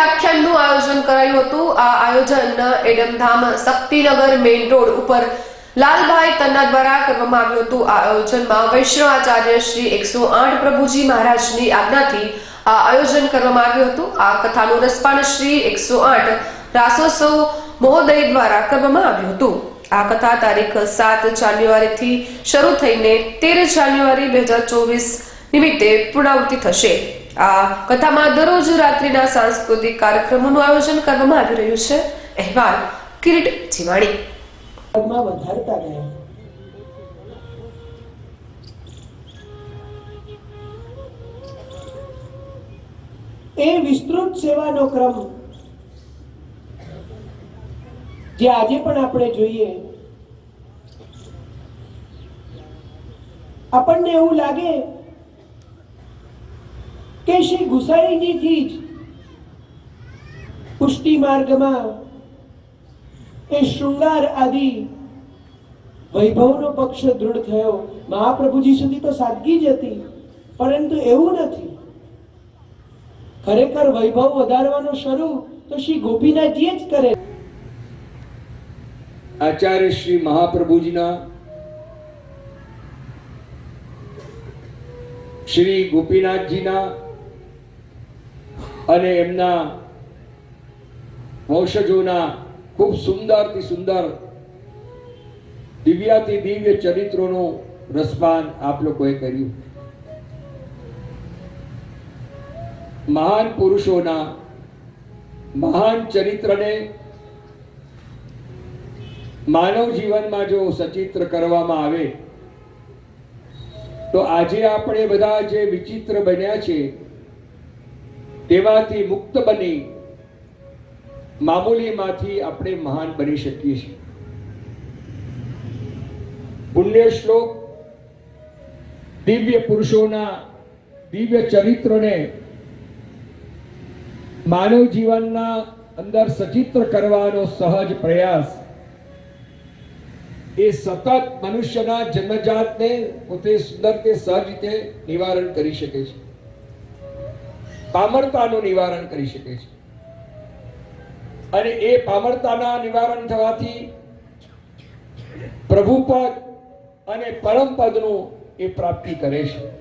વ્યાખ્યાનનું આયોજન કરાયું હતું. આ આયોજન એડમધામ શક્તિનગર મેઇન રોડ ઉપર લાલભાઈ તન્ના દ્વારા કરવામાં આવ્યું હતું. આ આયોજનમાં વૈષ્ણવાચાર્ય શ્રી એકસો આઠ પ્રભુજી મહારાજની આજ્ઞાથી આ આયોજન કરવામાં આવ્યું હતું. આ કથાનું રસપાન શ્રી એકસો આઠ રાસોત્સવ મહોદય દ્વારા કરવામાં આવ્યું હતું. આ કથા તારીખ સાત જાન્યુઆરીથી શરૂ થઈને તેર જાન્યુઆરી બે હજાર ચોવીસ નિમિત્તે પૂર્ણાવૃત્તિ થશે. આ કથામાં દરરોજ રાત્રિના સાંસ્કૃતિક કાર્યક્રમોનું આયોજન કરવામાં આવી રહ્યું છે. અહેવાલ, કિરીટ જીવાણી વધારતા ગયા. એ વિસ્તૃત સેવાનો ક્રમ જે આજે પણ આપણે જોઈએ. આપણને એવું લાગે કે શ્રી ગુસાઈજીથી જ પુષ્ટિ માર્ગમાં એ શૃંગાર આદિ વૈભવનો પક્ષ દૃઢ થયો. મહાપ્રભુજી સુધી તો સાદગી જ હતી, પરંતુ એવું નથી. ખરેખર વૈભવ વધારવાનો શરૂ તો શ્રી ગોપીનાથજીએ જ કરે આચાર્ય શ્રી મહાપ્રભુજીના શ્રી ગોપીનાથજીના અને એમના વંશજોના ખૂબ સુંદરથી સુંદર દિવ્યાથી દિવ્ય ચરિત્રોનું રસપાન આપ લોકોએ કર્યું. મહાન પુરુષોના મહાન ચરિત્રને માનવ જીવનમાં જો સચિત્ર કરવામાં આવે, તો આજે આપણે બધા જે વિચિત્ર બન્યા છે તેમાંથી મુક્ત બની મામૂલીમાંથી આપણે મહાન બની શકીએ છીએ. પુણ્ય શ્લોક દિવ્ય પુરુષોના દિવ્ય ચરિત્રને માનવ જીવનના અંદર સચિત્ર કરવાનો સહજ પ્રયાસ એ સતત મનુષ્યના જન્મજાતને પોતે સુંદર તે સહજ રીતે નિવારણ કરી શકે છે. પામરતાનું નિવારણ કરી શકે છે. અને એ પામરતાના નિવારણ થવાથી પ્રભુપદ અને પરમપદનું એ પ્રાપ્તિ કરે છે.